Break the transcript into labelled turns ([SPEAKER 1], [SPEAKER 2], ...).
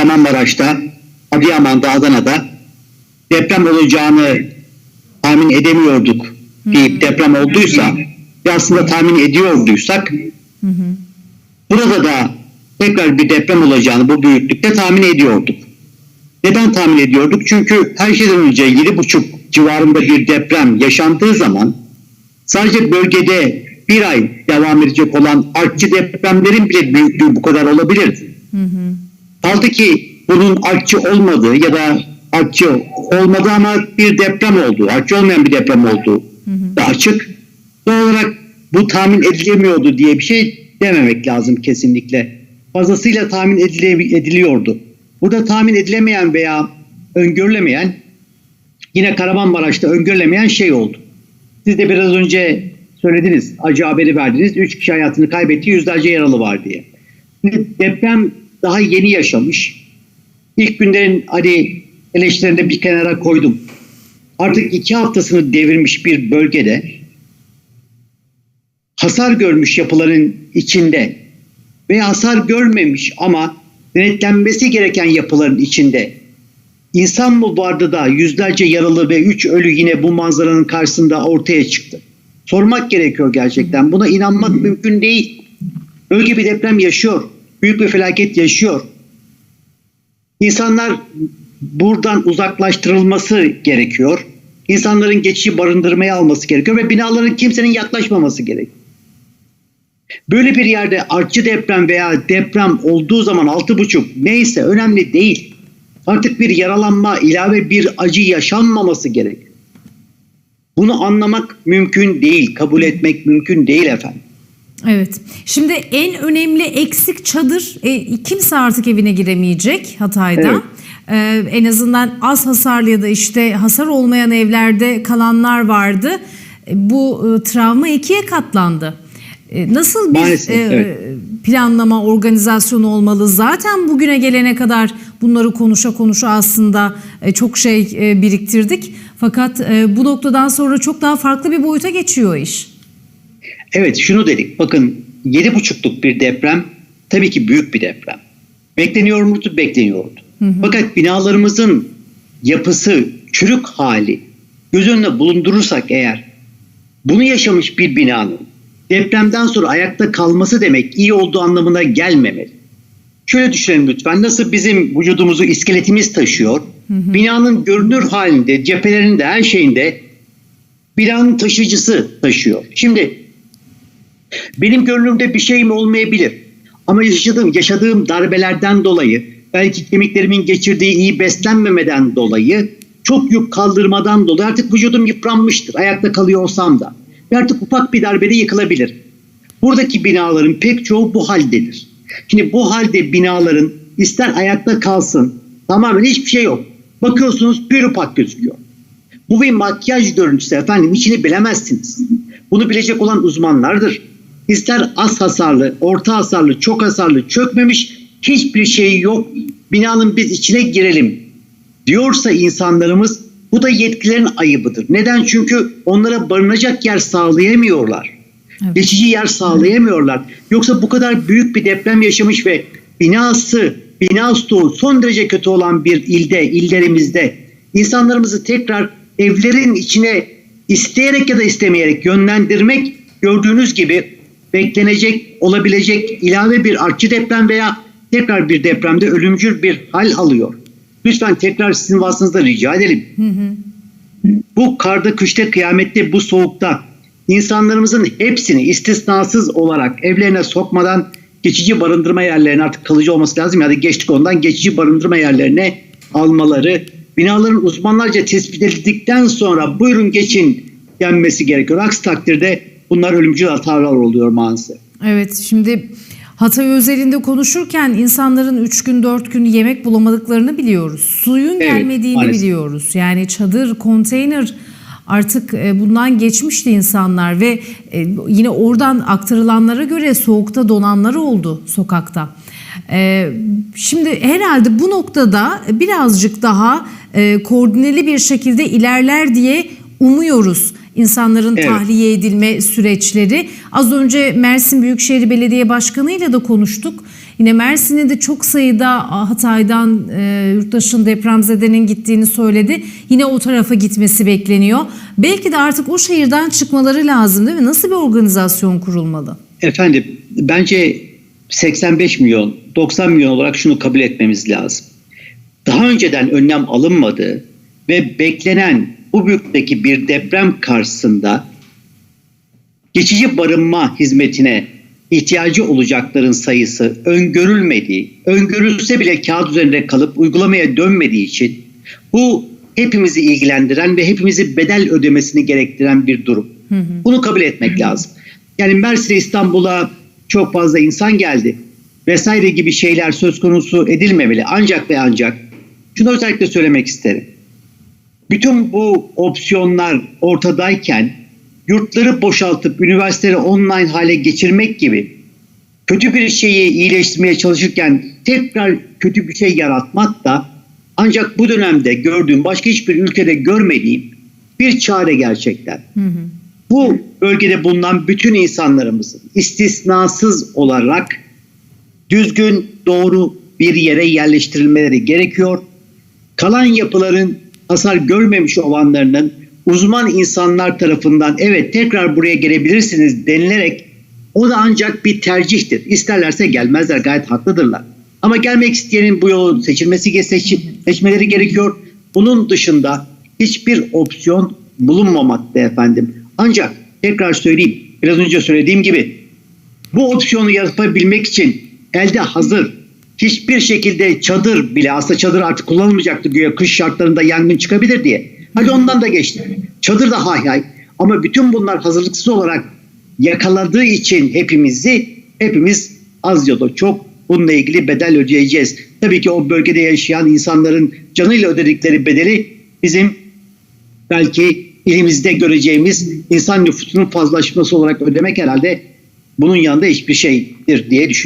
[SPEAKER 1] Kahramanmaraş'ta, Adıyaman'da, Adana'da deprem olacağını tahmin edemiyorduk deyip deprem olduysa ve aslında tahmin ediyorduysak burada da tekrar bir deprem olacağını bu büyüklükte tahmin ediyorduk. Neden tahmin ediyorduk? Çünkü her şeyden önce 7,5 civarında bir deprem yaşandığı zaman sadece bölgede bir ay devam edecek olan artçı depremlerin bile büyüklüğü bu kadar olabilir. Kaldı ki bunun artçı olmadığı ya da artçı olmadı ama bir deprem oldu. Artçı olmayan bir deprem oldu. Da açık. Doğal olarak bu tahmin edilemiyordu diye bir şey dememek lazım kesinlikle. Fazlasıyla tahmin edile- ediliyordu. Burada tahmin edilemeyen veya öngörülemeyen yine Kahramanmaraş'ta öngörülemeyen şey oldu. Siz de biraz önce söylediniz, acı haberi verdiniz. Üç kişi hayatını kaybetti, yüzlerce yaralı var diye. Şimdi deprem daha yeni yaşamış. İlk günlerin hani eleştirilerini de bir kenara koydum. Artık iki haftasını devirmiş bir bölgede hasar görmüş yapıların içinde ve hasar görmemiş ama denetlenmesi gereken yapıların içinde insan mı vardı da yüzlerce yaralı ve üç ölü yine bu manzaranın karşısında ortaya çıktı. Sormak gerekiyor gerçekten. Buna inanmak mümkün değil. Bölge bir deprem yaşıyor. Büyük bir felaket yaşıyor. İnsanlar buradan uzaklaştırılması gerekiyor. İnsanların geçici barındırmaya alması gerekiyor ve binaların kimsenin yaklaşmaması gerekiyor. Böyle bir yerde artçı deprem veya deprem olduğu zaman altı buçuk neyse önemli değil. Artık bir yaralanma, ilave bir acı yaşanmaması gerekiyor. Bunu anlamak mümkün değil, kabul etmek mümkün değil efendim.
[SPEAKER 2] Evet. Şimdi en önemli eksik çadır. E, kimse artık evine giremeyecek Hatay'da. E, en azından az hasarlı ya da işte hasar olmayan evlerde kalanlar vardı. E, bu e, travma ikiye katlandı. E, nasıl bir
[SPEAKER 1] Maalesef,
[SPEAKER 2] e,
[SPEAKER 1] evet.
[SPEAKER 2] planlama, organizasyon olmalı? Zaten bugüne gelene kadar bunları konuşa konuşa aslında e, çok şey e, biriktirdik. Fakat e, bu noktadan sonra çok daha farklı bir boyuta geçiyor iş.
[SPEAKER 1] Evet şunu dedik bakın yedi buçukluk bir deprem tabii ki büyük bir deprem. Bekleniyor muydu? Bekleniyordu. Fakat binalarımızın yapısı, çürük hali göz önüne bulundurursak eğer bunu yaşamış bir binanın depremden sonra ayakta kalması demek iyi olduğu anlamına gelmemeli. Şöyle düşünelim lütfen. Nasıl bizim vücudumuzu iskeletimiz taşıyor? Binanın görünür halinde, cephelerinde, her şeyinde binanın taşıyıcısı taşıyor. Şimdi benim gönlümde bir şeyim olmayabilir. Ama yaşadığım, yaşadığım darbelerden dolayı, belki kemiklerimin geçirdiği iyi beslenmemeden dolayı, çok yük kaldırmadan dolayı artık vücudum yıpranmıştır. Ayakta kalıyor olsam da. Ve artık ufak bir darbede yıkılabilir. Buradaki binaların pek çoğu bu haldedir. Şimdi bu halde binaların ister ayakta kalsın, tamamen hiçbir şey yok. Bakıyorsunuz pürüpak gözüküyor. Bu bir makyaj görüntüsü efendim. içini bilemezsiniz. Bunu bilecek olan uzmanlardır. İster az hasarlı, orta hasarlı, çok hasarlı, çökmemiş hiçbir şey yok. Binanın biz içine girelim diyorsa insanlarımız bu da yetkililerin ayıbıdır. Neden? Çünkü onlara barınacak yer sağlayamıyorlar.
[SPEAKER 2] Evet.
[SPEAKER 1] Geçici yer sağlayamıyorlar. Yoksa bu kadar büyük bir deprem yaşamış ve binası, bina stoğu son derece kötü olan bir ilde, illerimizde insanlarımızı tekrar evlerin içine isteyerek ya da istemeyerek yönlendirmek gördüğünüz gibi beklenecek, olabilecek ilave bir artçı deprem veya tekrar bir depremde ölümcül bir hal alıyor. Lütfen tekrar sizin vasfınızda rica edelim. Bu karda, kışta, kıyamette, bu soğukta insanlarımızın hepsini istisnasız olarak evlerine sokmadan geçici barındırma yerlerine artık kalıcı olması lazım ya da geçtik ondan geçici barındırma yerlerine almaları, binaların uzmanlarca tespit edildikten sonra buyurun geçin denmesi gerekiyor. Aksi takdirde bunlar ölümcül hatalar oluyor maalesef.
[SPEAKER 2] Evet şimdi Hatay özelinde konuşurken insanların 3 gün 4 gün yemek bulamadıklarını biliyoruz. Suyun
[SPEAKER 1] Evet,
[SPEAKER 2] gelmediğini
[SPEAKER 1] maalesef.
[SPEAKER 2] biliyoruz. Yani çadır, konteyner artık e, bundan geçmişti insanlar ve e, yine oradan aktarılanlara göre soğukta donanlar oldu sokakta. E, Şimdi herhalde bu noktada birazcık daha koordineli bir şekilde ilerler diye umuyoruz insanların
[SPEAKER 1] Evet.
[SPEAKER 2] tahliye edilme süreçleri. Az önce Mersin Büyükşehir Belediye Başkanı ile de konuştuk. Yine Mersin'e de çok sayıda Hatay'dan e, yurttaşın depremzedenin gittiğini söyledi. Yine o tarafa gitmesi bekleniyor. Belki de artık o şehirden çıkmaları lazım değil mi? Nasıl bir organizasyon kurulmalı?
[SPEAKER 1] Efendim bence 85 milyon 90 milyon olarak şunu kabul etmemiz lazım. Daha önceden önlem alınmadığı ve beklenen bu büyüklükteki bir deprem karşısında geçici barınma hizmetine ihtiyacı olacakların sayısı öngörülmediği, öngörülse bile kağıt üzerinde kalıp uygulamaya dönmediği için bu hepimizi ilgilendiren ve hepimizi bedel ödemesini gerektiren bir durum. Bunu kabul etmek lazım. Yani Mersin'e İstanbul'a çok fazla insan geldi vesaire gibi şeyler söz konusu edilmemeli. Ancak ve ancak şunu özellikle söylemek isterim. Bütün bu opsiyonlar ortadayken yurtları boşaltıp üniversiteleri online hale geçirmek gibi kötü bir şeyi iyileştirmeye çalışırken tekrar kötü bir şey yaratmak da ancak bu dönemde gördüğüm başka hiçbir ülkede görmediğim bir çare gerçekten. Bu bölgede bulunan bütün insanlarımızın istisnasız olarak düzgün, doğru bir yere yerleştirilmeleri gerekiyor. Kalan yapıların hasar görmemiş olanlarının uzman insanlar tarafından evet tekrar buraya gelebilirsiniz denilerek o da ancak bir tercihtir. İsterlerse gelmezler gayet haklıdırlar. Ama gelmek isteyenin bu yolu seçilmesi seç, seçmeleri gerekiyor. Bunun dışında hiçbir opsiyon bulunmamakta efendim. Ancak tekrar söyleyeyim biraz önce söylediğim gibi bu opsiyonu yapabilmek için elde hazır hiçbir şekilde çadır bile aslında çadır artık kullanılmayacaktı güya kış şartlarında yangın çıkabilir diye. Hadi ondan da geçti. Çadır da hay hay. Ama bütün bunlar hazırlıksız olarak yakaladığı için hepimizi hepimiz az ya da çok bununla ilgili bedel ödeyeceğiz. Tabii ki o bölgede yaşayan insanların canıyla ödedikleri bedeli bizim belki ilimizde göreceğimiz insan nüfusunun fazlaşması olarak ödemek herhalde bunun yanında hiçbir şeydir diye düşünüyorum.